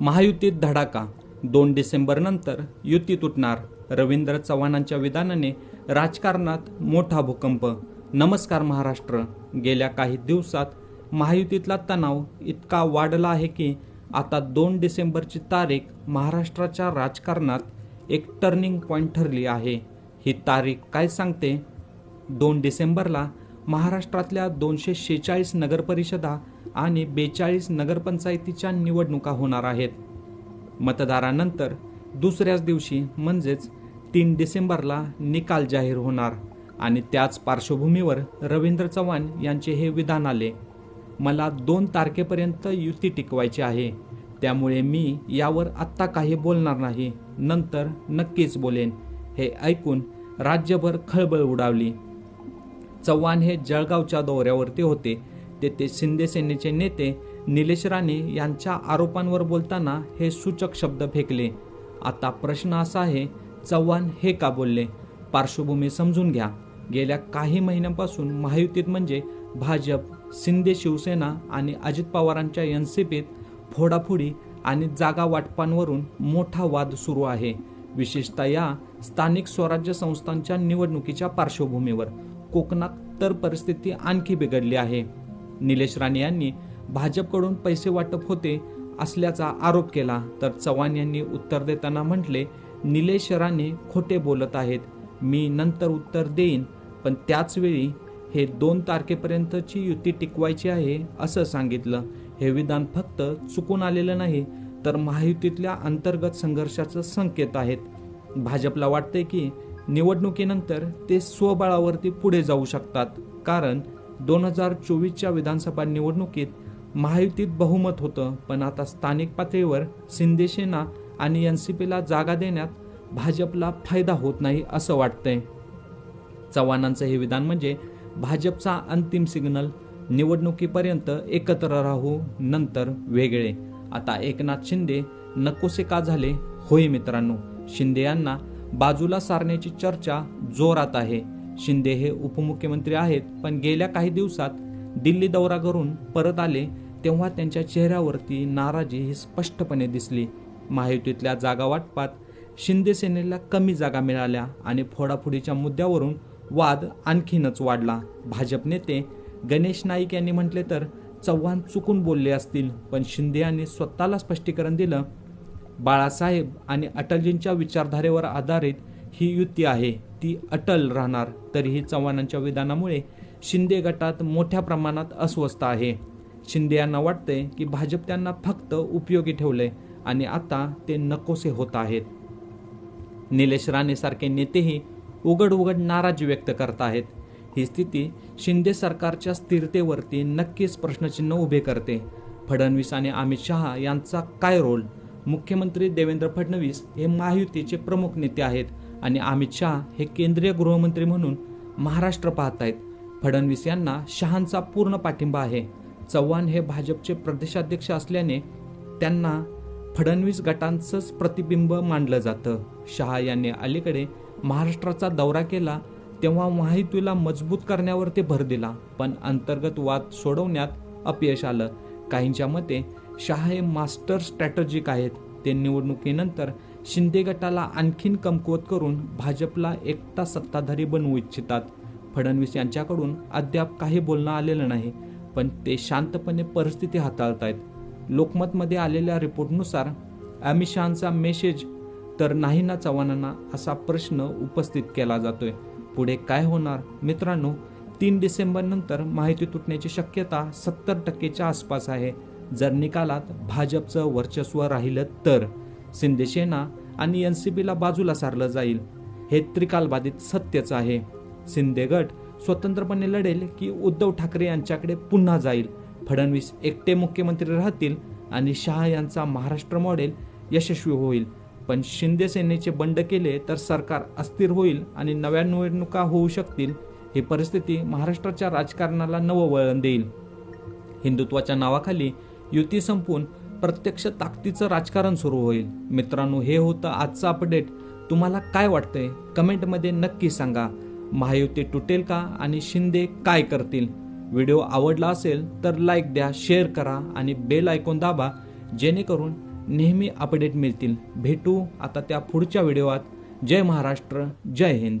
महायुतीत धडाका. दोन डिसेंबर नंतर युती तुटणार. रवींद्र चव्हाणांच्या विधानाने राजकारणात मोठा भूकंप. नमस्कार महाराष्ट्र. गेल्या काही दिवसात महायुतीतला तणाव इतका वाढला आहे की आता दोन डिसेंबरची तारीख महाराष्ट्राच्या राजकारणात एक टर्निंग पॉईंट ठरली आहे. ही तारीख काय सांगते? दोन डिसेंबरला महाराष्ट्रातल्या दोनशे शेचाळीस नगरपरिषदा आणि बेचाळीस नगरपंचायतीच्या निवडणुका होणार आहेत. मतदारानंतर दुसऱ्याच दिवशी म्हणजेच तीन डिसेंबरला निकाल जाहीर होणार आणि त्याच पार्श्वभूमीवर रवींद्र चव्हाण यांचे हे विधान आले. मला दोन तारखेपर्यंत युती टिकवायची आहे. त्यामुळे मी यावर आत्ता काही बोलणार नाही. नंतर नक्कीच बोलेन. हे ऐकून राज्यभर खळबळ उडावली. चव्हाण हे जळगावच्या दौऱ्यावरती होते. तेथे शिंदे सेनेचे नेते निलेश राणे यांच्या आरोपांवर बोलताना हे सूचक शब्द फेकले. आता प्रश्न असा आहे चव्हाण हे का बोलले? पार्श्वभूमी समजून घ्या. गेल्या काही महिन्यांपासून महायुतीत म्हणजे भाजप शिंदे शिवसेना आणि अजित पवारांच्या एनसीपीत फोडाफोडी आणि जागा वाटपांवरून मोठा वाद सुरू आहे. विशेषतः या स्थानिक स्वराज्य संस्थांच्या निवडणुकीच्या पार्श्वभूमीवर. कोकणात तर परिस्थिती आणखी बिघडली आहे. निलेश राणे यांनी भाजपकडून पैसे वाटप होते असल्याचा आरोप केला. तर चव्हाण यांनी उत्तर देताना म्हटले निलेश राणे खोटे बोलत आहेत. मी नंतर उत्तर देईन पण त्याचवेळी हे दोन तारखेपर्यंतची युती टिकवायची आहे असं सांगितलं. हे विधान फक्त चुकून आलेलं नाही तर महायुतीतल्या अंतर्गत संघर्षाचं संकेत आहेत. भाजपला वाटते की निवडणुकीनंतर ते स्वबळावरती पुढे जाऊ शकतात. कारण दोन हजार चोवीसच्या विधानसभा निवडणुकीत महायुतीत बहुमत होतं पण आता स्थानिक पातळीवर शिंदेसेना आणि एन सी पीला जागा देण्यात भाजपला फायदा होत नाही असं वाटतंय. चव्हाणांचं हे विधान म्हणजे भाजपचा अंतिम सिग्नल. निवडणुकीपर्यंत एकत्र राहू नंतर वेगळे. आता एकनाथ शिंदे नकोसे का झाले? होय मित्रांनो शिंदे यांना बाजूला सारण्याची चर्चा जोरात आहे. शिंदे हे उपमुख्यमंत्री आहेत पण गेल्या काही दिवसात दिल्ली दौरा करून परत आले तेव्हा त्यांच्या चेहऱ्यावरती नाराजी ही स्पष्टपणे दिसली. महायुतीतल्या जागा वाटपात शिंदे सेनेला कमी जागा मिळाल्या आणि फोडाफोडीच्या मुद्द्यावरून वाद आणखीनच वाढला. भाजप नेते गणेश नाईक यांनी म्हटले तर चव्हाण चुकून बोलले असतील पण शिंदे यांनी स्वतःला स्पष्टीकरण दिलं. बाळासाहेब आणि अटलजींच्या विचारधारेवर आधारित ही युती आहे ती अटल राहणार. तरीही चव्हाणांच्या विधानामुळे शिंदे गटात मोठ्या प्रमाणात अस्वस्थ आहे. शिंदे यांना वाटते की भाजप त्यांना फक्त उपयोगी ठेवले आणि आता ते नकोसे होत आहेत. निलेश राणेसारखे नेतेही उघड उघड नाराजी व्यक्त करत आहेत. ही स्थिती शिंदे सरकारच्या स्थिरतेवरती नक्कीच प्रश्नचिन्ह उभे करते. फडणवीस आणि अमित शहा यांचा काय रोल? मुख्यमंत्री देवेंद्र फडणवीस हे महायुतीचे प्रमुख नेते आहेत. आणि अमित शहा हे केंद्रीय गृहमंत्री म्हणून महाराष्ट्र पाहत आहेत फडणवीस यांना शहांचा पूर्ण पाठिंबा आहे. चव्हाण हे भाजपचे प्रदेशाध्यक्ष असल्याने त्यांना फडणवीस गटांचंच प्रतिबिंब मानलं जातं. शहा यांनी अलीकडे महाराष्ट्राचा दौरा केला तेव्हा माहितीला मजबूत करण्यावर ते भर दिला. पण अंतर्गत वाद सोडवण्यात अपयश आलं. काहींच्या मते शहा हे मास्टर स्ट्रॅटेजिक आहेत. ते निवडणुकीनंतर शिंदे गटाला आणखीन कमकुवत करून भाजपला एकटा सत्ताधारी बनवू इच्छितात. फडणवीस यांच्याकडून अद्याप काही बोलणं आलेलं नाही पण ते शांतपणे परिस्थिती हाताळत आहेत लोकमतमध्ये आलेल्या रिपोर्टनुसार अमित शहाचा मेसेज तर नाही ना चव्हाणांना असा प्रश्न उपस्थित केला जातोय. पुढे काय होणार? मित्रांनो तीन डिसेंबर नंतर माहिती तुटण्याची शक्यता सत्तर टक्केच्या आसपास आहे. जर निकालात भाजपचं वर्चस्व राहिलं तर. शिंदेसेना आणि एन सी बीला बाजूला सारलं जाईल. हे त्रिकालबाधित सत्यच आहे. शिंदे गट स्वतंत्रपणे लढेल की उद्धव ठाकरे यांच्याकडे पुन्हा जाईल. फडणवीस एकटे मुख्यमंत्री राहतील आणि शहा यांचा महाराष्ट्र मॉडेल यशस्वी होईल. पण शिंदे सेनेचे बंड केले तर सरकार अस्थिर होईल आणि नव्या निवडणुका होऊ शकतील ही परिस्थिती महाराष्ट्राच्या राजकारणाला नवं वळण देईल. हिंदुत्वाच्या नावाखाली युती संपून प्रत्यक्ष ताकदीचं राजकारण सुरू होईल. मित्रांनो हे होतं आजचं अपडेट तुम्हाला काय वाटतंय? कमेंटमध्ये नक्की सांगा. महायुती तुटेल का आणि शिंदे काय करतील? व्हिडिओ आवडला असेल तर लाईक द्या शेअर करा आणि बेल ऐकून दाबा जेणेकरून नेहमी अपडेट मिळतील. भेटू आता त्या पुढच्या व्हिडिओत जय महाराष्ट्र जय हिंद.